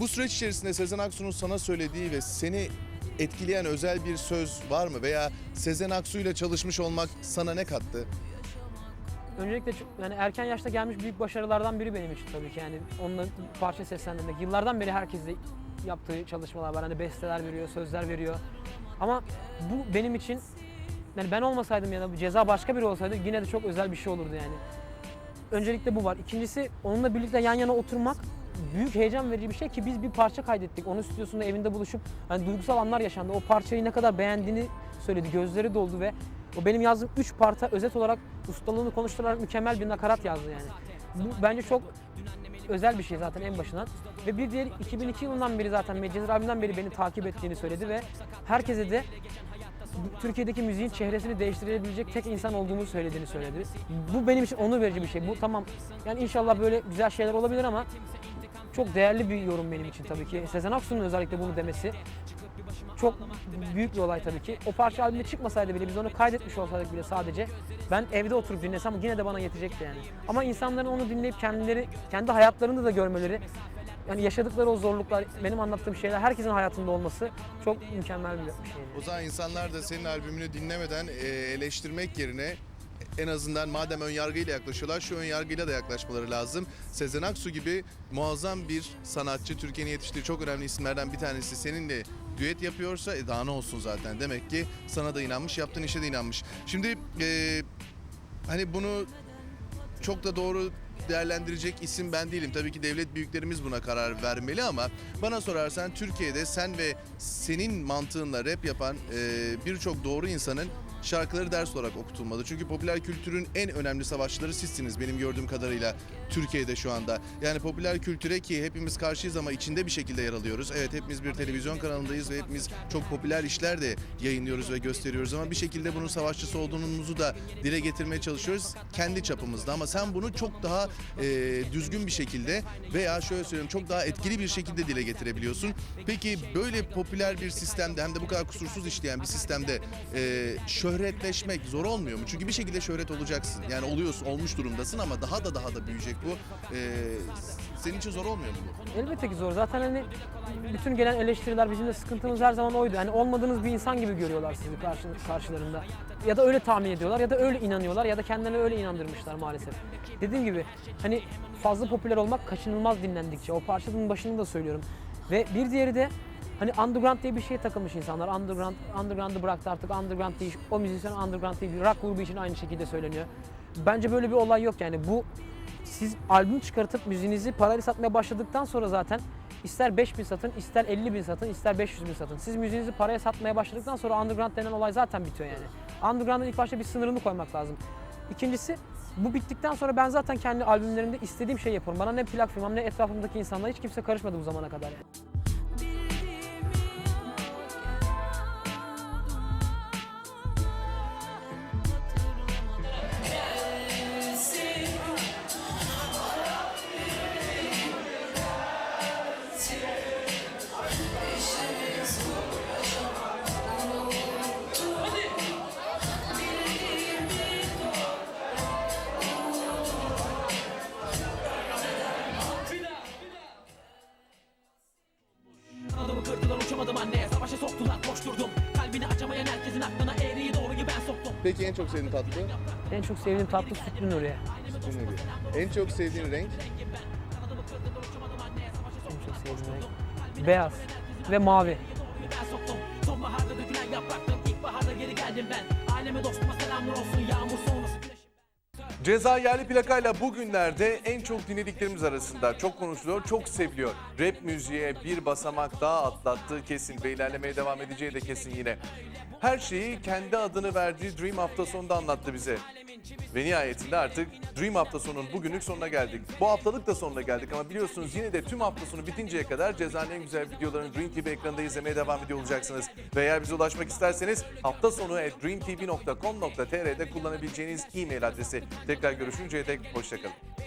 Bu süreç içerisinde Sezen Aksu'nun sana söylediği ve seni etkileyen özel bir söz var mı? Veya Sezen Aksu ile çalışmış olmak sana ne kattı? Öncelikle yani erken yaşta gelmiş büyük başarılardan biri benim için tabii ki. Yani onunla parça seslendirmek. Yıllardan beri herkesle yaptığı çalışmalar var. Hani besteler veriyor, sözler veriyor. Ama bu benim için yani ben olmasaydım ya da ceza başka biri olsaydı yine de çok özel bir şey olurdu yani. Öncelikle bu var. İkincisi onunla birlikte yan yana oturmak büyük heyecan verici bir şey ki biz bir parça kaydettik. Onun stüdyosunda evinde buluşup hani duygusal anlar yaşandı. O parçayı ne kadar beğendiğini söyledi. Gözleri doldu ve o benim yazdığım 3 parça özet olarak ustalığını konuşturarak mükemmel bir nakarat yazdı yani. Bu bence çok özel bir şey zaten en başından. Ve bir diğer 2002 yılından beri zaten Medcezir abimden beri beni takip ettiğini söyledi ve herkese de Türkiye'deki müziğin çehresini değiştirebilecek tek insan olduğumu söylediğini söyledi. Bu benim için onur verici bir şey. Bu tamam yani inşallah böyle güzel şeyler olabilir ama çok değerli bir yorum benim için tabii ki. Sezen Aksu'nun özellikle bunu demesi çok büyük bir olay tabii ki. O parça albümde çıkmasaydı bile biz onu kaydetmiş olsaydık bile sadece ben evde oturup dinlesem yine de bana yetecekti yani. Ama insanların onu dinleyip kendileri kendi hayatlarında da görmeleri yani yaşadıkları o zorluklar, benim anlattığım şeyler herkesin hayatında olması çok mükemmel bir şey. O zaman insanlar da senin albümünü dinlemeden eleştirmek yerine en azından madem ön yargıyla yaklaşıyorlar şu ön yargıyla da yaklaşmaları lazım. Sezen Aksu gibi muazzam bir sanatçı Türkiye'nin yetiştiği çok önemli isimlerden bir tanesi seninle düet yapıyorsa e daha ne olsun zaten. Demek ki sana da inanmış, yaptığın işe de inanmış. Şimdi e, hani bunu çok da doğru değerlendirecek isim ben değilim. Tabii ki devlet büyüklerimiz buna karar vermeli ama bana sorarsan Türkiye'de sen ve senin mantığınla rap yapan e, birçok doğru insanın şarkıları ders olarak okutulmalı. Çünkü popüler kültürün en önemli savaşçıları sizsiniz benim gördüğüm kadarıyla Türkiye'de şu anda. Yani popüler kültüre ki hepimiz karşıyız ama içinde bir şekilde yer alıyoruz. Evet hepimiz bir televizyon kanalındayız ve hepimiz çok popüler işler de yayınlıyoruz ve gösteriyoruz ama bir şekilde bunun savaşçısı olduğumuzu da dile getirmeye çalışıyoruz kendi çapımızda ama sen bunu çok daha e, düzgün bir şekilde veya şöyle söyleyeyim çok daha etkili bir şekilde dile getirebiliyorsun. Peki böyle popüler bir sistemde hem de bu kadar kusursuz işleyen bir sistemde e, şöhretleşmek zor olmuyor mu? Çünkü bir şekilde şöhret olacaksın. Yani oluyorsun, olmuş durumdasın ama daha da daha da büyüyecek bu. E, senin için zor olmuyor mu bu? Elbette ki zor. Zaten hani bütün gelen eleştiriler bizim de sıkıntımız her zaman oydu. Hani olmadığınız bir insan gibi görüyorlar sizi karşı, karşılarında. Ya da öyle tahmin ediyorlar ya da öyle inanıyorlar ya da kendilerine öyle inandırmışlar maalesef. Dediğim gibi hani fazla popüler olmak kaçınılmaz dinlendikçe. O parçanın başını da söylüyorum. Ve bir diğeri de hani underground diye bir şeye takılmış insanlar. Underground, underground'ı bıraktı artık underground değil. O müzisyen underground değil. Rock grubu için aynı şekilde söyleniyor. Bence böyle bir olay yok yani. Bu siz albüm çıkartıp müziğinizi parayla satmaya başladıktan sonra zaten ister 5 bin satın, ister 50 bin satın, ister 500 bin satın. Siz müziğinizi paraya satmaya başladıktan sonra underground denen olay zaten bitiyor yani. Underground'ın ilk başta bir sınırını koymak lazım. İkincisi bu bittikten sonra ben zaten kendi albümlerimde istediğim şey yaparım. Bana ne plak firmam ne etrafımdaki insanlar hiç kimse karışmadı bu zamana kadar yani. Herkesin aklına eğriyi doğruyu ben soktum Peki en çok sevdiğin tatlı? En çok sevdiğim tatlı sütlü Nuriye. Bu nedir? En çok sevdiğin renk? En çok sevdiğim renk. Beyaz ve mavi. Ben soktum Sonbaharda dökülen yapraktım İlkbaharda geri geldim ben Aileme dostuma selamlar olsun Ceza yerli plakayla bugünlerde en çok dinlediklerimiz arasında çok konuşuluyor, çok seviliyor. Rap müziğe bir basamak daha atlattı kesin ve ilerlemeye devam edeceği de kesin yine. Her şeyi kendi adını verdiği Dream hafta sonunda anlattı bize. Ve nihayetinde artık Dream hafta sonunun bugünlük sonuna geldik. Bu haftalık da sonuna geldik ama biliyorsunuz yine de tüm hafta sonu bitinceye kadar Ceza'nın en güzel videolarını Dream TV ekranında izlemeye devam ediyor olacaksınız. Ve eğer bize ulaşmak isterseniz hafta sonu at dreamtv.com.tr'de kullanabileceğiniz e-mail adresi. Tekrar görüşünceye dek hoşçakalın.